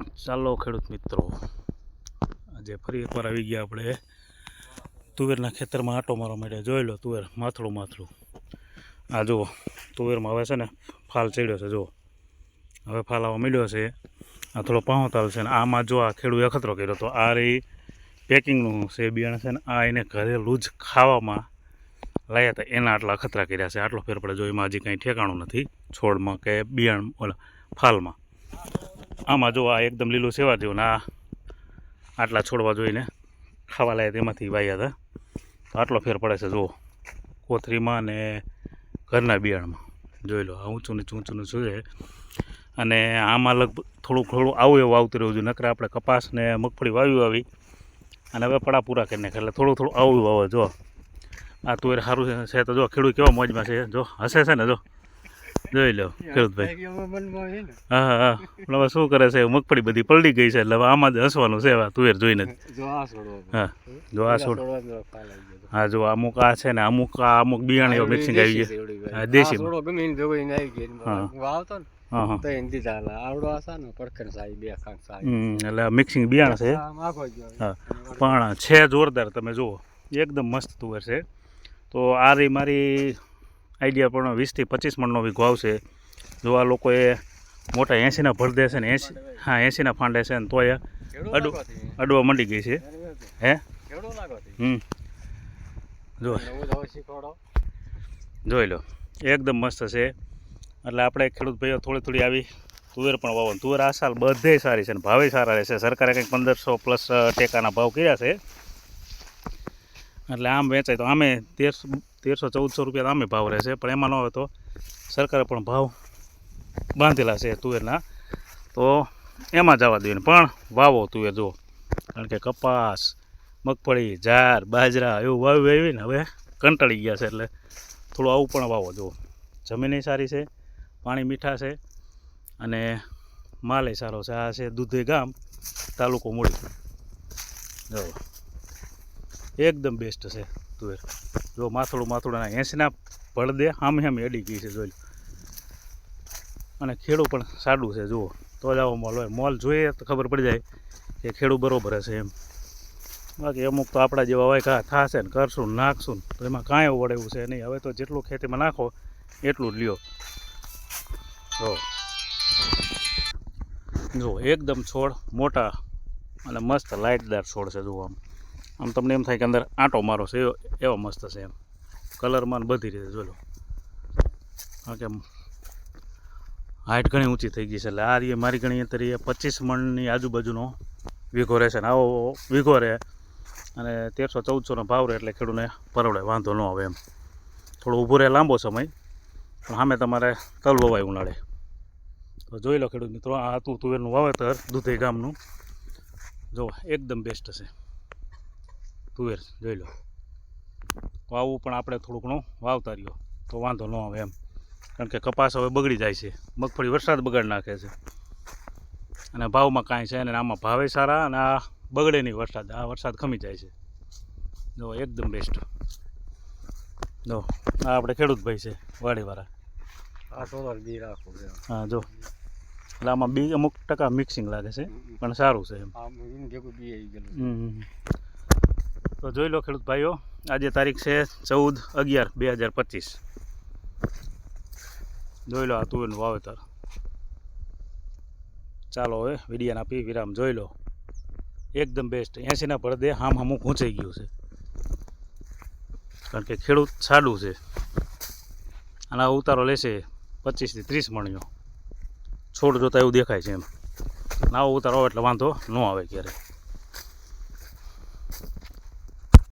ચાલો ખેડૂત મિત્રો. આજે ફરી એકવાર આવી ગયા આપણે તુવેરના ખેતરમાં આટો મારવા માટે. જોઈ લો તુવેર, માથડું માથડું. આ જુઓ, તુવેરમાં હવે છે ને ફાલ ચડ્યો છે, જુઓ. હવે ફાલ આવવા મળ્યો છે. આ થોડો પાહોતાલ છે ને આમાં જો આ ખેડૂએ અખતરો કર્યો તો આ રહી પેકિંગનું છે બિયારણ છે ને આ એને ઘરેલું જ ખાવામાં લાયા હતા. એના આટલા અખતરા કર્યા છે. આટલો ફેર પડે જો એમાં હજી કંઈ ઠેકાણું નથી. છોડમાં કે બિયાણ ઓલા ફાલમાં. આમાં જો આ એકદમ લીલું સેવા જેવું ને આટલા છોડવા જોઈને ખાવા લાયક એમાંથી વાયા હતા. તો આટલો ફેર પડે છે, જુઓ. કોથરીમાં ને ઘરના બિયારણમાં જોઈ લો, આ ઊંચું નીચું ઊંચું નીચું છે. અને આમાં લગભગ થોડું થોડું આવું એવું આવતું રહ્યું છે, નકર આપણે કપાસ ને મગફળી વાવી આવી અને હવે પડા પૂરા કરી નાખે એટલે થોડું થોડું આવું આવે જો આ તુવેર સારું છે તો જો ખેડૂત કેવા મોજમાં છે. જો હશે છે ને, જો. જોઈ લો ખેડૂતભાઈ હા હા હા. શું કરે છે મગફળી બધી પલડી ગઈ છે એટલે હવે આમાં જ હસવાનું છે આ તુવેર જોઈને હા જો આ છોડ હા જો અમુક આ છે ને અમુક આ અમુક બિયાણ એવું મિક્સિંગ આવી ગયા હા, દેશી. એટલે મિક્સિંગ બિયાણ છે. હા. પણ છે જોરદાર તમે જુઓ. એકદમ મસ્ત તુવેર છે. તો આ રહી મારી આઈડિયા પણ વીસથી પચીસ મણનો વીઘો આવશે. જો આ લોકોએ મોટા એંસીના ભર દેશે છે ને એંસી હા એંસીના ફાંડે છે ને તોય અડું અડવા મંડી ગઈ છે. હે? હમ. જો. જોઈ લો. એકદમ મસ્ત છે. એટલે આપણે ખેડૂત ભાઈઓ થોડી થોડી આવી તુવેર પણ વાવો. તુવેર આ સાલ બધે સારી છે ને ભાવે સારા રહેશે. સરકારે કંઈક પંદરસો પ્લસ ટેકાના ભાવ કર્યા છે. એટલે આમ વેચાય તો આમે તેરસો તેરસો ચૌદસો રૂપિયા આમે ભાવ રહેશે પણ એમાં ન હોય તો સરકારે પણ ભાવ બાંધેલા છે તુવેરના. તો એમાં જવા દઈએ પણ વાવો તુવેર જુઓ. કારણ કે કપાસ, મગફળી જાર બાજરા એવું વાવી ને હવે કંટાળી ગયા છે એટલે થોડું આવું પણ વાવો જુઓ. જમીનય સારી છે, પાણી મીઠા છે અને માલે સારો છે. આ છે દૂધે ગામ, તાલુકો મૂળી. જો એકદમ બેસ્ટ છે. તુવેર જો માથડું માથોડું ના એંસીના ભળદે સામે સામે અડી ગઈ છે, જોઈ અને ખેડૂ પણ સાડું છે, જુઓ. તો જ આવો મોલ હોય. મોલ જોઈએ તો ખબર પડી જાય કે ખેડૂ બરોબર હશે એમ. બાકી અમુક તો આપણા જેવા હોય કા થશે ને કરશું નાખશું તો એમાં કાંઈ વળે એવું છે નહીં. હવે તો જેટલું ખેતીમાં નાખો, એટલું જ લ્યો. જો. જો એકદમ છોડ મોટા અને મસ્ત લાઇટદાર છોડ છે, જુઓ આમ. આમ તમને એમ થાય કે અંદર આંટો મારો છે, એવો મસ્ત છે એમ. કલરમાં બધી રીતે, જોઈ લો. કારણ કે હાઇટ ઘણી ઊંચી થઈ ગઈ છે એટલે આ રીએ, મારી ઘણી અત્યારે પચીસ મણની આજુબાજુનો વીઘો રહેશે ને આવો વીઘો રહે. અને તેરસો ચૌદસોનો ભાવ રહે એટલે ખેડૂતને પરવડે, વાંધો ન આવે એમ. થોડો ઊભો રહે લાંબો સમય, પણ સામે તમારે તલ વવાય ઉનાળે. તો જોઈ લો ખેડૂત મિત્રો, આ હતું તુવેરનું વાવેતર દૂધઈ ગામનું. જો, એકદમ બેસ્ટ છે. તુવેર જોઈ લો. તો આવું પણ આપણે થોડું ઘણું વાવતા રહ્યો તો વાંધો ન આવે એમ. કારણ કે કપાસ હવે બગડી જાય છે મગફળી વરસાદ બગાડ નાખે છે. અને ભાવમાં કાંઈ છે અને આમાં ભાવે સારા અને આ બગડે નહીં વરસાદ આ વરસાદ ખમી જાય છે. જો એકદમ બેસ્ટ જો આ આપણે ખેડૂત ભાઈ છે વાડીવાળા. હા જો. એટલે આમાં બી અમુક ટકા મિક્સિંગ લાગે છે પણ સારું છે એમ. હમ. તો જોઈ લો ખેડૂત ભાઈઓ, આજે તારીખ છે ચૌદ અગિયાર બે હજાર પચીસ. જોઈ લો આ તુવેરનું વાવેતર. ચાલો હવે વિડિયાના આપી વિરામ. જોઈ લો. એકદમ બેસ્ટ એંસીના પડદે હામ હામું ખૂંચાઈ ગયું છે. કારણ કે ખેડૂત સાડું છે. અને આ ઉતારો લેશે પચીસથી ત્રીસ મણિયો. છોડ જોતા એવું દેખાય છે એમ. નાવો ઉતારો એટલે વાંધો ન આવે ક્યારે.